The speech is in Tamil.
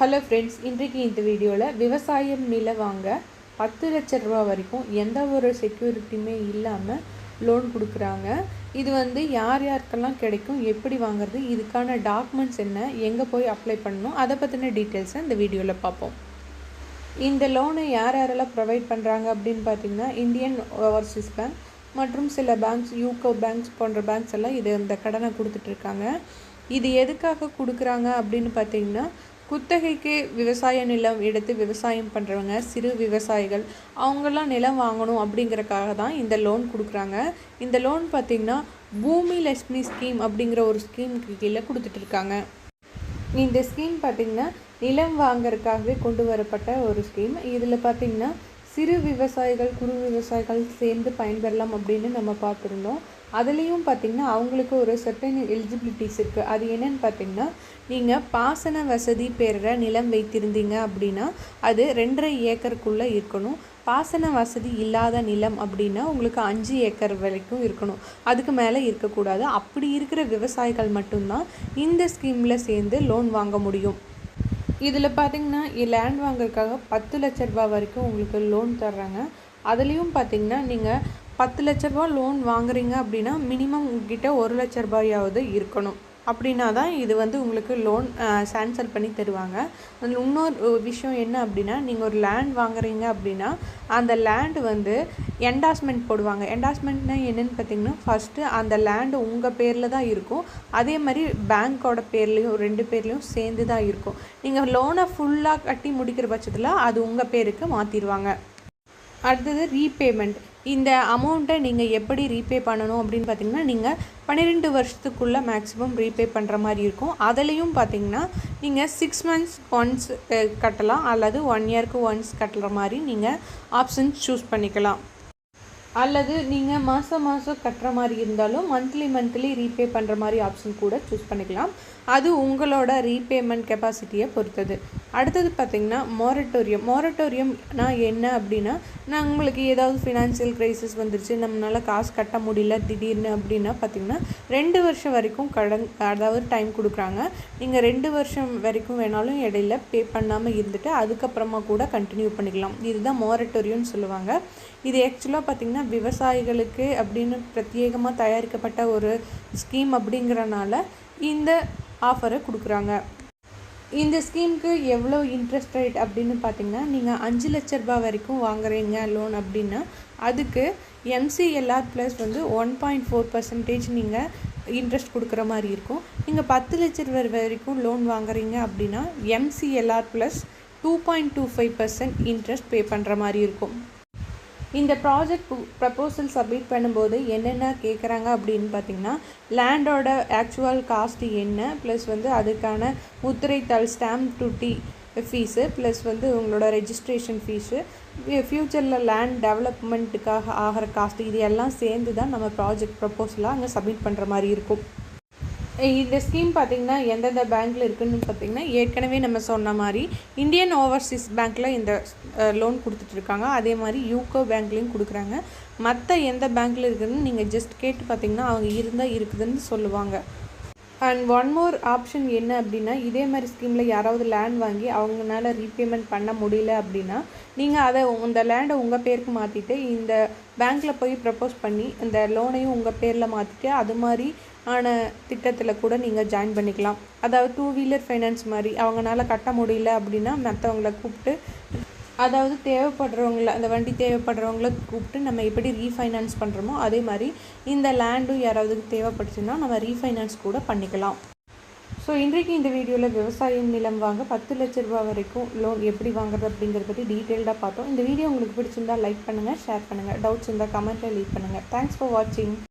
ஹலோ ஃப்ரெண்ட்ஸ் இன்றைக்கு இந்த வீடியோவில் விவசாயம் நில வாங்க பத்து லட்ச ரூபா வரைக்கும் எந்த ஒரு செக்யூரிட்டியுமே இல்லாமல் லோன் கொடுக்குறாங்க. இது வந்து யார் யாருக்கெல்லாம் கிடைக்கும் எப்படி வாங்குறது இதுக்கான டாக்குமெண்ட்ஸ் என்ன எங்கே போய் அப்ளை பண்ணணும் அதை பற்றின டீட்டெயில்ஸை இந்த வீடியோவில் பார்ப்போம் இந்த லோனை யார் யாரெல்லாம் ப்ரொவைட் பண்ணுறாங்க அப்படின்னு பார்த்தீங்கன்னா இந்தியன் ஓவர்சீஸ் பேங்க் மற்றும் சில பேங்க்ஸ் யூகோ பேங்க்ஸ் போன்ற பேங்க்ஸ் எல்லாம் இது இந்த கடனை கொடுத்துட்ருக்காங்க இது எதுக்காக கொடுக்குறாங்க அப்படின்னு பார்த்தீங்கன்னா குத்தகைக்கு விவசாய நிலம் எடுத்து விவசாயம் பண்ணுறவங்க சிறு விவசாயிகள் அவங்கெல்லாம் நிலம் வாங்கணும் அப்படிங்கிறக்காக தான் இந்த லோன் கொடுக்குறாங்க. இந்த லோன் பார்த்திங்கன்னா பூமி லட்சுமி ஸ்கீம் அப்படிங்கிற ஒரு ஸ்கீமுக்கு கீழே கொடுத்துட்ருக்காங்க இந்த ஸ்கீம் பார்த்திங்கன்னா நிலம் வாங்கறதுக்காகவே கொண்டு வரப்பட்ட ஒரு ஸ்கீம் இதில் பார்த்திங்கன்னா சிறு விவசாயிகள் குறு விவசாயிகள் சேர்ந்து பயன்பெறலாம் அப்படின்னு நம்ம பார்த்துருந்தோம். அதுலேயும் பார்த்திங்கன்னா அவங்களுக்கு ஒரு சர்டன் எலிஜிபிலிட்டிஸ் இருக்குது அது என்னென்னு பார்த்திங்கன்னா நீங்கள் பாசன வசதி பெற நிலம் வைத்திருந்தீங்க அப்படின்னா அது ரெண்டரை ஏக்கருக்குள்ளே இருக்கணும். பாசன வசதி இல்லாத நிலம் அப்படின்னா உங்களுக்கு அஞ்சு ஏக்கர் வரைக்கும் இருக்கணும். அதுக்கு மேலே இருக்கக்கூடாது. அப்படி இருக்கிற விவசாயிகள் மட்டும்தான் இந்த ஸ்கீமில் சேர்ந்து லோன் வாங்க முடியும். இதில் பார்த்தீங்கன்னா லேண்ட் வாங்குறதுக்காக பத்து லட்ச ரூபா வரைக்கும் உங்களுக்கு லோன் தர்றாங்க. அதுலேயும் பார்த்தீங்கன்னா நீங்கள் பத்து லட்ச ரூபா லோன் வாங்குறீங்க அப்படின்னா மினிமம் உங்ககிட்ட ஒரு லட்ச ரூபாயாவது இருக்கணும். அப்படின்னா தான் இது வந்து உங்களுக்கு லோன் சான்சல் பண்ணி தருவாங்க. அதில் இன்னொரு விஷயம் என்ன அப்படின்னா நீங்கள் ஒரு லேண்ட் வாங்குறீங்க அப்படின்னா அந்த லேண்டு வந்து என்டாஸ்மெண்ட் போடுவாங்க. என்டாஸ்மெண்ட்னா என்னென்னு பார்த்தீங்கன்னா ஃபஸ்ட்டு அந்த லேண்டு உங்கள் பேரில் தான் இருக்கும். அதே மாதிரி பேங்க்கோட பேர்லேயும் ரெண்டு பேர்லேயும் சேர்ந்து தான் இருக்கும். நீங்கள் லோனை ஃபுல்லாக கட்டி முடிக்கிற பட்சத்தில் அது உங்கள் பேருக்கு மாற்றிடுவாங்க அடுத்தது ரீபேமெண்ட் இந்த அமௌண்ட்டை நீங்கள் எப்படி ரீபே பண்ணணும் அப்படின்னு பார்த்தீங்கன்னா நீங்கள் பன்னிரெண்டு வருஷத்துக்குள்ளே மேக்ஸிமம் ரீபே பண்ணுற மாதிரி இருக்கும். அதுலேயும் பார்த்தீங்கன்னா நீங்கள் சிக்ஸ் மந்த்ஸ் ஒன்ஸ் கட்டலாம். அல்லது ஒன் இயர்க்கு ஒன்ஸ் கட்டுற மாதிரி நீங்கள் ஆப்ஷன்ஸ் சூஸ் பண்ணிக்கலாம். அல்லது நீங்கள் மாதம் மாதம் கட்டுற மாதிரி இருந்தாலும் மந்த்லி மந்த்லி ரீபே பண்ணுற மாதிரி ஆப்ஷன் கூட சூஸ் பண்ணிக்கலாம். அது உங்களோட ரீபேமெண்ட் கெப்பாசிட்டியை பொறுத்தது. அடுத்தது பார்த்திங்கன்னா மொரட்டோரியம் மொரட்டோரியம்னா என்ன அப்படின்னா நான் உங்களுக்கு ஏதாவது ஃபினான்ஷியல் க்ரைசிஸ் வந்துருச்சு நம்மளால் காசு கட்ட முடியல திடீர்னு அப்படின்னா பார்த்திங்கன்னா ரெண்டு வருஷம் வரைக்கும் கடன் அதாவது டைம் கொடுக்குறாங்க. நீங்கள் ரெண்டு வருஷம் வரைக்கும் வேணாலும் இடையில பே பண்ணாமல் இருந்துட்டு அதுக்கப்புறமா கூட கண்டினியூ பண்ணிக்கலாம். இதுதான் மொரட்டோரியம்னு சொல்லுவாங்க. இது ஆக்சுவலாக பார்த்திங்கன்னா விவசாயிகளுக்கு அப்படின்னு பிரத்யேகமாக தயாரிக்கப்பட்ட ஒரு ஸ்கீம் அப்படிங்கிறனால இந்த ஆஃபரை கொடுக்குறாங்க. இந்த ஸ்கீமுக்கு எவ்வளோ இன்ட்ரெஸ்ட் ரேட் அப்படின்னு பார்த்தீங்கன்னா நீங்கள் அஞ்சு லட்ச ரூபாய் வரைக்கும் வாங்குறீங்க லோன் அப்படின்னா அதுக்கு எம்சிஎல்ஆர் ப்ளஸ் வந்து ஒன் பாயிண்ட் ஃபோர் பர்சன்டேஜ் நீங்கள் இன்ட்ரெஸ்ட் கொடுக்குற மாதிரி இருக்கும். நீங்கள் பத்து லட்ச ரூபா வரைக்கும் லோன் வாங்குறீங்க அப்படின்னா MCLR plus two point two five percent interest pay பண்ணுற மாதிரி இருக்கும். இந்த ப்ராஜெக்ட் ப்ரப்போசல் சப்மிட் பண்ணும்போது என்னென்ன கேட்குறாங்க அப்படின்னு பார்த்தீங்கன்னா லேண்டோட ஆக்சுவல் காஸ்ட்டு என்ன ப்ளஸ் வந்து அதுக்கான முத்திரைத்தாள் ஸ்டாம்ப் டூட்டி ஃபீஸு ப்ளஸ் வந்து உங்களோட ரெஜிஸ்ட்ரேஷன் ஃபீஸு ஃப்யூச்சரில் லேண்ட் டெவலப்மெண்ட்டுக்காக ஆகிற காஸ்ட்டு இது எல்லாம் சேர்ந்து தான் நம்ம ப்ராஜெக்ட் ப்ரப்போசலாக அங்கே சப்மிட் பண்ணுற மாதிரி இருக்கும். இந்த ஸ்கீம் பார்த்திங்கன்னா எந்தெந்த பேங்க்கில் இருக்குதுன்னு பார்த்திங்கன்னா ஏற்கனவே நம்ம சொன்ன மாதிரி இந்தியன் ஓவர்சீஸ் பேங்க்கில் இந்த லோன் கொடுத்துட்ருக்காங்க. அதே மாதிரி யூகோ பேங்க்லேயும் கொடுக்குறாங்க. மற்ற எந்த பேங்க்கில் இருக்குதுன்னு நீங்கள் ஜஸ்ட் கேட்டு பார்த்திங்கன்னா அவங்க இருந்தால் இருக்குதுன்னு சொல்லுவாங்க. அண்ட் ஒன் மோர் ஆப்ஷன் என்ன அப்படின்னா இதே மாதிரி ஸ்கீமில் யாராவது லேண்ட் வாங்கி அவங்களால ரீபேமெண்ட் பண்ண முடியல அப்படின்னா நீங்கள் அதை இந்த லேண்டை உங்கள் பேருக்கு மாற்றிட்டு இந்த பேங்க்கில் போய் ப்ரப்போஸ் பண்ணி இந்த லோனையும் உங்கள் பேரில் மாற்றிட்டு அது மாதிரி ஆன திட்டத்தில் கூட நீங்கள் ஜாயின் பண்ணிக்கலாம். அதாவது டூ வீலர் ஃபைனான்ஸ் மாதிரி அவங்களால கட்ட முடியல அப்படின்னா மற்றவங்கள கூப்பிட்டு அதாவது தேவைப்படுறவங்கள அந்த வண்டி தேவைப்படுறவங்கள கூப்பிட்டு நம்ம எப்படி ரீஃபைனான்ஸ் பண்ணுறோமோ அதே மாதிரி இந்த லேண்டும் யாராவது தேவைப்பட்டுச்சுன்னா நம்ம ரீஃபைனான்ஸ் கூட பண்ணிக்கலாம். ஸோ இன்றைக்கு இந்த வீடியோவில் விவசாயம் நிலம் வாங்க பத்து லட்ச ரூபா வரைக்கும் லோன் எப்படி வாங்குறது அப்படிங்கிறத பற்றி டீட்டெயில்டாக பார்த்தோம். இந்த வீடியோ உங்களுக்கு பிடிச்சிருந்தால் லைக் பண்ணுங்கள் ஷேர் பண்ணுங்கள் டவுட்ஸ் இருந்தால் கமெண்ட்டில் லீவ் பண்ணுங்கள் தேங்க்ஸ் ஃபார் வாட்சிங்